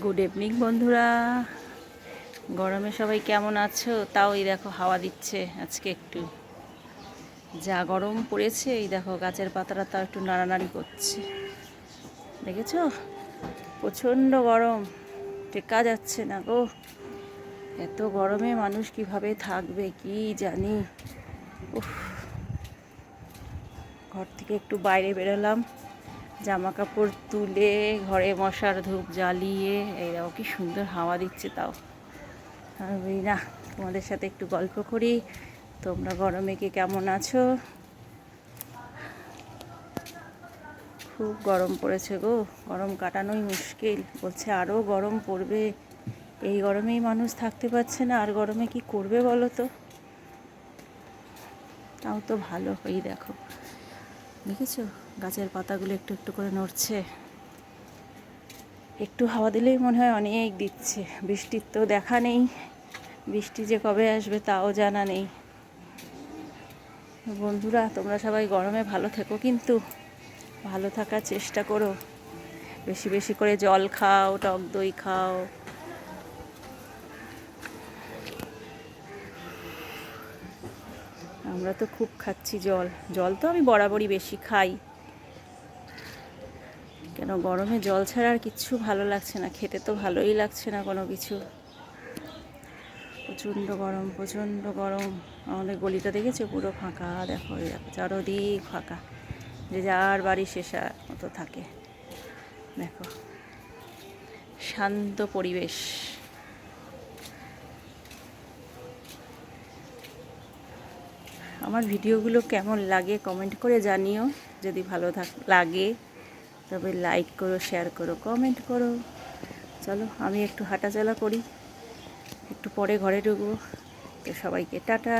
Good evening বন্ধুরা। গরমে সবাই কেমন আছো? তাও এই দেখো, হাওয়া দিচ্ছে আজকে একটু। যা গরম পড়েছে, এই দেখো, গাছের পাতাটা তাও একটু নাড়ানাড়ি করছে। দেখেছ? প্রচণ্ড গরম। টেকা যাচ্ছে না গো। এত গরমে মানুষ কীভাবে থাকবে, কি জানি। উফ। ঘর থেকে একটু বাইরে বেরোলাম। জামা কাপড় তুলে ঘরে মশার ধূপ জ্বালিয়ে, এই কি সুন্দর হাওয়া দিচ্ছে তাও। না তোমাদের সাথে একটু গল্প করি। তোমরা গরমে কি কেমন আছো? খুব গরম পড়েছে গো। গরম কাটানোই মুশকিল। বলছে আরও গরম পড়বে। এই গরমেই মানুষ থাকতে পারছে না, আর গরমে কি করবে বলো তো? তাও তো ভালো, এই দেখো। দেখেছ? গাছের পাতাগুলো একটু একটু করে নড়ছে। একটু হাওয়া দিলেই মনে হয় অনেক দিচ্ছে। বৃষ্টির তো দেখা নেই। বৃষ্টি যে কবে আসবে তাও জানা নেই। বন্ধুরা, তোমরা সবাই গরমে ভালো থেকো কিন্তু ভালো থাকার চেষ্টা করো। বেশি বেশি করে জল খাও, টক দই খাও। আমরা তো খুব খাচ্ছি জল। জল তো আমি বরাবরই বেশি খাই। কেন, গরমে জল ছাড়া আর কিচ্ছু ভালো লাগছে না। খেতে তো ভালোই লাগছে না কোনো কিছু। প্রচণ্ড গরম প্রচণ্ড গরম। আমাদের গলিটা দেখেছ? পুরো ফাঁকা, দেখো দেখো, চারোদিক ফাঁকা। যে যার বাড়ি শেষা মতো থাকে। দেখো, শান্ত পরিবেশ। আমার ভিডিওগুলো কেমন লাগে কমেন্ট করে জানিও। যদি ভালো থাক, লাগে, তবে লাইক করো শেয়ার করো কমেন্ট করো। চলো, আমি একটু হাঁটাচলা করি, একটু পরে ঘরে ঢুকবো। তো সবাইকে টাটা।